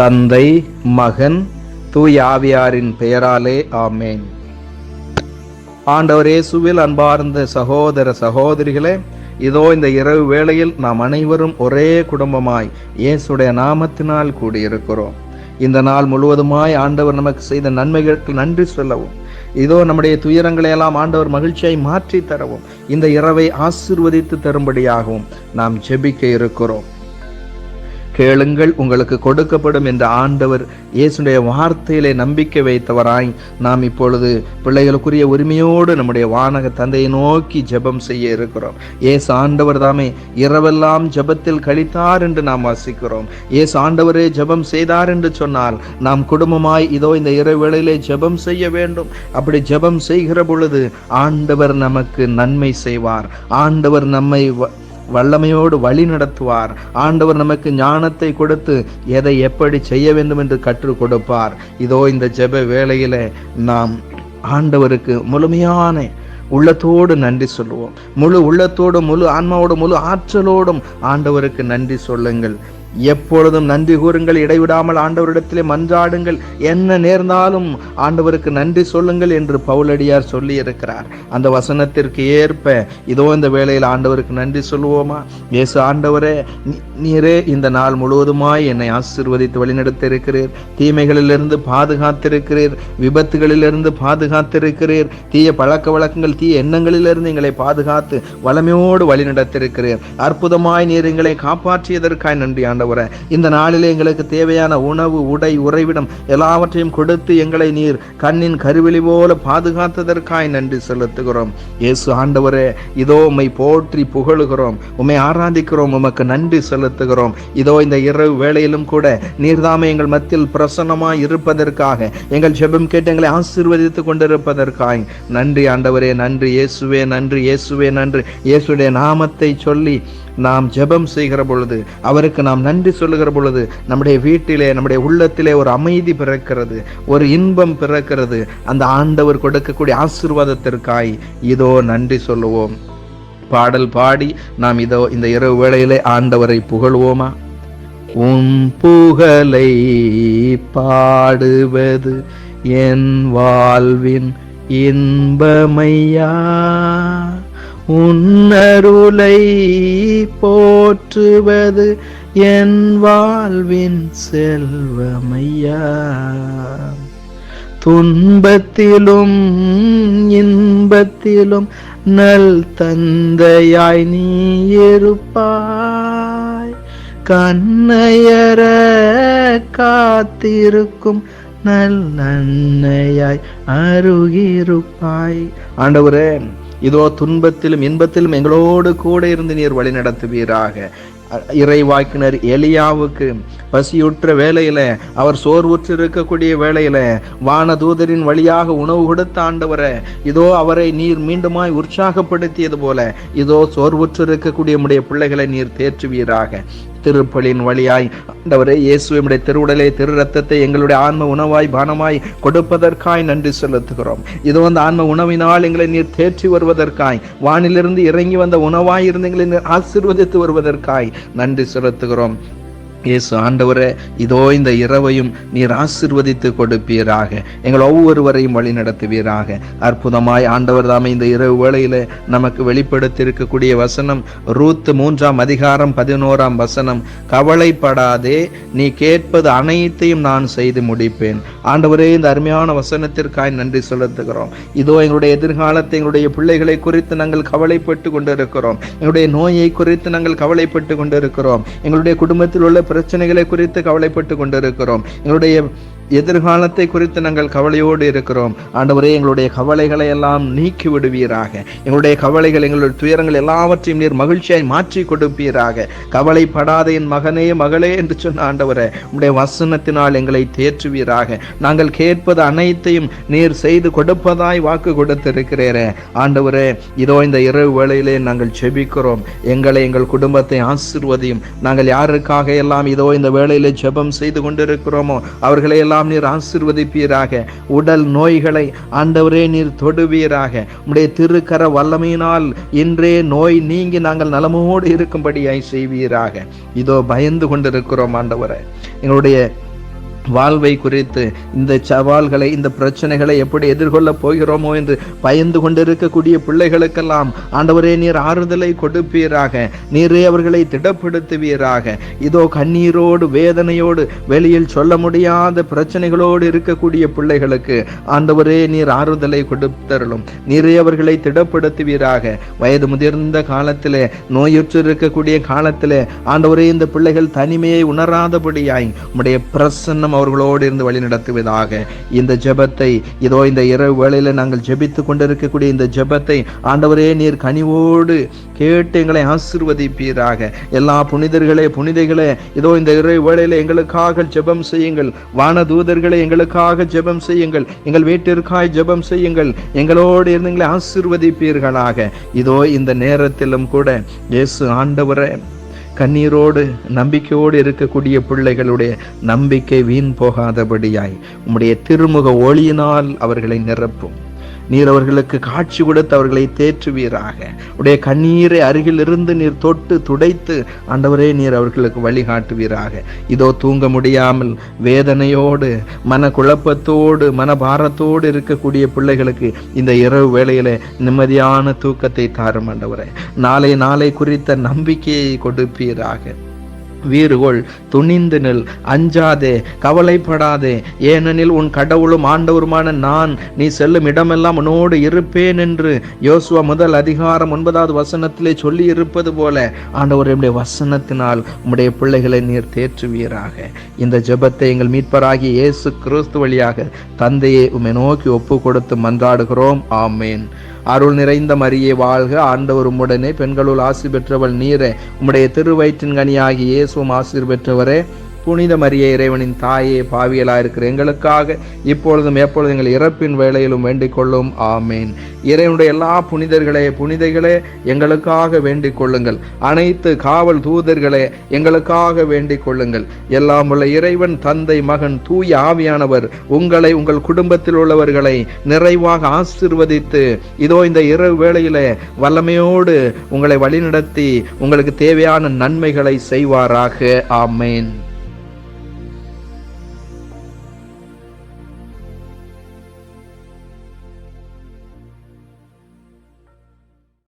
தந்தை மகன் தூயாவியாரின் பெயராலே ஆமேன். ஆண்டவர் இயேசுவில் அன்பார்ந்த சகோதர சகோதரிகளே இதோ இந்த இரவு வேளையில் நாம் அனைவரும் ஒரே குடும்பமாய் இயேசுடைய நாமத்தினால் கூடியிருக்கிறோம். இந்த நாள் முழுவதுமாய் ஆண்டவர் நமக்கு செய்த நன்மைகளுக்கு நன்றி சொல்லவும். இதோ நம்முடைய துயரங்களை எல்லாம் ஆண்டவர் மகிழ்ச்சியை மாற்றி தரவும். இந்த இரவை ஆசிர்வதித்து தரும்படியாகவும் நாம் ஜெபிக்க இருக்கிறோம். கேளுங்கள் உங்களுக்கு கொடுக்கப்படும் என்ற ஆண்டவர் இயேசுடைய வார்த்தையிலே நம்பிக்கை வைத்தவராய் நாம் இப்பொழுது பிள்ளைகளுக்குரிய உரிமையோடு நம்முடைய வானக தந்தையை நோக்கி ஜெபம் செய்ய இருக்கிறோம். ஏசு ஆண்டவர் தாமே இரவெல்லாம் ஜெபத்தில் கழித்தார் என்று நாம் வாசிக்கிறோம். ஏசு ஆண்டவரே ஜெபம் செய்தார் என்று சொன்னால் நாம் குடும்பமாய் இதோ இந்த இரவேளையிலே ஜெபம் செய்ய வேண்டும். அப்படி ஜெபம் செய்கிற பொழுது ஆண்டவர் நமக்கு நன்மை செய்வார். ஆண்டவர் நம்மை வ- வல்லமையோடு வழி நடத்துவார். ஆண்டவர் நமக்கு ஞானத்தை கொடுத்து எதை எப்படி செய்ய வேண்டும் என்று கற்றுக் கொடுப்பார். இதோ இந்த ஜெப வேளையில நாம் ஆண்டவருக்கு முழுமையான உள்ளத்தோடு நன்றி சொல்லுவோம். முழு உள்ளத்தோடும் முழு ஆன்மாவோடும் முழு ஆற்றலோடும் ஆண்டவருக்கு நன்றி சொல்லுங்கள். எப்பொழுதும் நன்றி கூறுங்கள் இடைவிடாமல் ஆண்டவரிடத்திலே மன்றாடுங்கள். என்ன நேர்ந்தாலும் ஆண்டவருக்கு நன்றி சொல்லுங்கள் என்று பவுலடியார் சொல்லி இருக்கிறார் அந்த வசனத்திற்கு ஏற்ப இதோ இந்த வேளையில் ஆண்டவருக்கு நன்றி சொல்லுவோமா? இயேசு ஆண்டவரே நீரே இந்த நாள் முழுவதுமாய் என்னை ஆசீர்வதித்து வழிநடத்தி இருக்கிறீர் தீமைகளிலிருந்து பாதுகாத்திருக்கிறீர். விபத்துகளிலிருந்து பாதுகாத்திருக்கிறீர். தீய பழக்க வழக்கங்கள் தீய எண்ணங்களிலிருந்து எங்களை பாதுகாத்து வளமையோடு வழிநடத்திருக்கிறீர் அற்புதமாய் நீர் எங்களை காப்பாற்றியதற்காய் நன்றி ஆண்டவரே இந்த நாளிலே எங்களுக்கு தேவையான உணவு உடை உறைவிடம் எல்லாவற்றையும் கொடுத்து எங்களை நீர் கண்ணின் கருவிழி போல பாதுகாத்ததற்காய் நன்றி செலுத்துகிறோம். இயேசு ஆண்டவரே இதோ உம்மை போற்றி புகழுகிறோம். உம்மை ஆராதிக்கிறோம் உமக்கு நன்றி செலுத்துகிறோம். இதோ இந்த இரவு வேளையிலும் கூட நீர்தாமே எங்கள் மத்தியில் பிரசன்னமாய் இருப்பதற்காக எங்கள் ஜெபம் கேட்டு எங்களை ஆசீர்வதித்துக் கொண்டிருப்பதற்காய். நன்றி ஆண்டவரே நன்றி இயேசுவே நன்றி இயேசுவே நன்றி. இயேசுடைய நாமத்தை சொல்லி நாம் ஜெபம் செய்கிற பொழுது அவருக்கு நாம் நன்றி சொல்லுகிற பொழுது நம்முடைய வீட்டிலே நம்முடைய உள்ளத்திலே ஒரு அமைதி பிறக்கிறது ஒரு இன்பம் பிறக்கிறது. அந்த ஆண்டவர் கொடுக்கக்கூடிய ஆசீர்வாதத்திற்காய் இதோ நன்றி சொல்லுவோம். பாடல் பாடி நாம் இதோ இந்த இரவு வேளையிலே ஆண்டவரை புகழ்வோமா? உம் புகழை பாடுவது என் வாழ்வின் இன்பமையா? உன்னருளை போற்றுவது என் வாழ்வின் செல்வமையா. துன்பத்திலும் இன்பத்திலும் நல் தந்தையாய் நீ இருப்பாய். கண்ணையர காத்திருக்கும் நல் நன்னையாய் அருகிருப்பாய். ஆண்டவரே இதோ துன்பத்திலும் இன்பத்திலும் எங்களோடு கூட இருந்து நீர் வழி நடத்துவீராக. இறைவாக்கினர் எலியாவுக்கு பசியுற்ற வேலையில அவர் சோர்வுற்று இருக்கக்கூடிய வேலையில வானதூதரின் வழியாக உணவு கொடுத்த ஆண்டவரை இதோ அவரை நீர் மீண்டுமாய் உற்சாகப்படுத்தியது போல இதோ சோர்வுற்று இருக்கக்கூடிய உம்முடைய பிள்ளைகளை நீர் தேற்றுவீராக. திருப்பலின் வழியாய். ஆண்டவரே இயேசுவினுடைய திருவுடலை திரு ரத்தத்தை எங்களுடைய ஆன்ம உணவாய் பானமாய் கொடுப்பதற்காய் நன்றி செலுத்துகிறோம். இது வந்து ஆன்ம உணவினால் எங்களை நீர் தேற்றி வருவதற்காய். வானிலிருந்து இறங்கி வந்த உணவாய் இருந்து எங்களை நீர் ஆசீர்வதித்து வருவதற்காய் நன்றி செலுத்துகிறோம். இயேசு ஆண்டவரே இதோ இந்த இரவையும் நீர் ஆசிர்வதித்து கொடுப்பீராக. எங்கள் ஒவ்வொருவரையும் வழி நடத்துவீராக. அற்புதமாய் ஆண்டவர் தாமே இந்த இரவு வேளையில நமக்கு வெளிப்படுத்தி இருக்கக்கூடிய வசனம் ரூத் மூன்றாம் அதிகாரம் பதினோராம் வசனம் கவலைப்படாதே நீ கேட்பது அனைத்தையும் நான் செய்து முடிப்பேன். ஆண்டவரே இந்த அருமையான வசனத்திற்காய் நன்றி செலுத்துகிறோம். இதோ எங்களுடைய எதிர்காலத்தை எங்களுடைய பிள்ளைகளை குறித்து நாங்கள் கவலைப்பட்டு கொண்டிருக்கிறோம். எங்களுடைய நோயை குறித்து நாங்கள் கவலைப்பட்டு கொண்டிருக்கிறோம். எங்களுடைய குடும்பத்தில் உள்ள பிரச்சனைகளை குறித்து கவலைப்பட்டு கொண்டிருக்கிறோம். எங்களுடைய எதிர்காலத்தை குறித்து நாங்கள் கவலையோடு இருக்கிறோம். ஆண்டவரே எங்களுடைய கவலைகளை எல்லாம் நீக்கி விடுவீராக எங்களுடைய கவலைகள் எங்களுடைய துயரங்கள் எல்லாவற்றையும் நீர் மகிழ்ச்சியாய் மாற்றி கொடுப்பீராக. கவலைப்படாத என் மகனே மகளே என்று சொன்ன ஆண்டவரே உடைய வசனத்தினால் எங்களை தேற்றுவீராக. நாங்கள் கேட்பது அனைத்தையும் நீர் செய்து கொடுப்பதாய் வாக்கு கொடுத்திருக்கிறீரே. ஆண்டவரே இதோ இந்த இரவு வேளையிலே நாங்கள் செபிக்கிறோம் எங்களை எங்கள் குடும்பத்தை ஆசிர்வதியும். நாங்கள் யாருக்காக எல்லாம் இதோ இந்த வேளையிலே ஜெபம் செய்து கொண்டிருக்கிறோமோ அவர்களை எல்லாம் நீர் ஆசிர்வதிப்பீராக. உடல் நோய்களை ஆண்டவரே நீர் தொடுவீராக. உடைய திருக்கர வல்லமையினால் இன்றே நோய் நீங்கி நாங்கள் நலமோடு இருக்கும்படியாய் செய்வீராக. இதோ பயந்து கொண்டிருக்கிறோம் ஆண்டவரை. எங்களுடைய வாழ்வை குறித்து இந்த சவால்களை இந்த பிரச்சனைகளை எப்படி எதிர்கொள்ளப் போகிறோமோ என்று பயந்து கொண்டிருக்கக்கூடிய பிள்ளைகளுக்கெல்லாம் ஆண்டவரே நீர் ஆறுதலை கொடுப்பீராக. நீரே அவர்களை திடப்படுத்துவீராக. இதோ கண்ணீரோடு வேதனையோடு வெளியில் சொல்ல முடியாத பிரச்சனைகளோடு இருக்கக்கூடிய பிள்ளைகளுக்கு ஆண்டவரே நீர் ஆறுதலை கொடுத்தருளும். நீரே அவர்களை திடப்படுத்துவீராக. வயது முதிர்ந்த காலத்திலே நோயுற்று இருக்கக்கூடிய காலத்திலே ஆண்டவரே இந்த பிள்ளைகள் தனிமையை உணராதபடியாய் உம்முடைய பிரசன்னம் அவர்களோடு இருந்து வழி நடத்துவதாக. இந்த ஜெபத்தை இதோ இந்த இரவு வேளையில் நாங்கள் ஜெபித்து கொண்டிருக்கக்கூடிய இந்த ஜெபத்தை ஆண்டவரே நீர் கனிவோடு கேட்டு எங்களை ஆசிர்வதிப்பீராக. எல்லா புனிதர்களே புனிதைகளே இதோ இந்த இரவு வேளையில் எங்களுக்காக ஜெபம் செய்யுங்கள். வானதூதர்களே எங்களுக்காக ஜெபம் செய்யுங்கள். எங்கள் வீட்டிற்காய் ஜெபம் செய்யுங்கள். எங்களோடு இருந்து எங்களை ஆசிர்வதிப்பீர்களாக. இதோ இந்த நேரத்திலும் கூட இயேசு ஆண்டவரே கண்ணீரோடு நம்பிக்கையோடு இருக்கக்கூடிய பிள்ளைகளுடைய நம்பிக்கை வீண் போகாதபடியாய் உம்முடைய திருமுக ஒளியினால் அவர்களை நிரப்பும். நீர் அவர்களுக்கு காட்சி கொடுத்து அவர்களை தேற்றுவீராக. உடைய கண்ணீரை அருகில் இருந்து நீர் தொட்டு துடைத்து ஆண்டவரே நீர் அவர்களுக்கு வழிகாட்டுவீராக. இதோ தூங்க முடியாமல் வேதனையோடு மன குழப்பத்தோடு மனபாரத்தோடு இருக்கக்கூடிய பிள்ளைகளுக்கு இந்த இரவு வேளையில நிம்மதியான தூக்கத்தை தாரும் ஆண்டவரே. நாளை நாளை குறித்த நம்பிக்கையை கொடுப்பீராக. வீறுகொள் துணிந்து நில் அஞ்சாதே கவலைப்படாதே. ஏனெனில் உன் கடவுளும் ஆண்டவருமான நான் நீ செல்லும் இடமெல்லாம் உன்னோடு இருப்பேன் என்று யோசுவா முதல் அதிகாரம் ஒன்பதாவது வசனத்திலே சொல்லி இருப்பது போல ஆண்டவர் என்னுடைய வசனத்தினால் உம்முடைய பிள்ளைகளை நீர் தேற்றுவீராக. இந்த ஜெபத்தை எங்கள் மீட்பராகிய இயேசு கிறிஸ்து வழியாக தந்தையை உம்மை நோக்கி ஒப்பு கொடுத்து மன்றாடுகிறோம். ஆமேன். அருள் நிறைந்த மரியே வாழ்க. ஆண்டவர் உம்முடனே பெண்களுள் ஆசி பெற்றவள் நீரே. உம்முடைய திருவயிற்றின் கனியாகி இயேசுவும் ஆசீர் பெற்றவரே புனித மரிய இறைவனின் தாயே பாவியலாக இருக்கிற எங்களுக்காக இப்பொழுதும் எப்பொழுதும் எங்கள் இறப்பின் வேலையிலும் வேண்டிக் கொள்ளும். ஆமேன். இறைவனுடைய எல்லா புனிதர்களே புனிதைகளே எங்களுக்காக வேண்டிக் கொள்ளுங்கள். அனைத்து காவல் தூதர்களே எங்களுக்காக வேண்டிக் கொள்ளுங்கள். எல்லாம் உள்ள இறைவன் தந்தை மகன் தூய ஆவியானவர் உங்களை உங்கள் குடும்பத்தில் உள்ளவர்களை நிறைவாக ஆசிர்வதித்து இதோ இந்த இரவு வேளையிலே வல்லமையோடு உங்களை வழிநடத்தி உங்களுக்கு தேவையான நன்மைகளை செய்வாராக. ஆமேன்.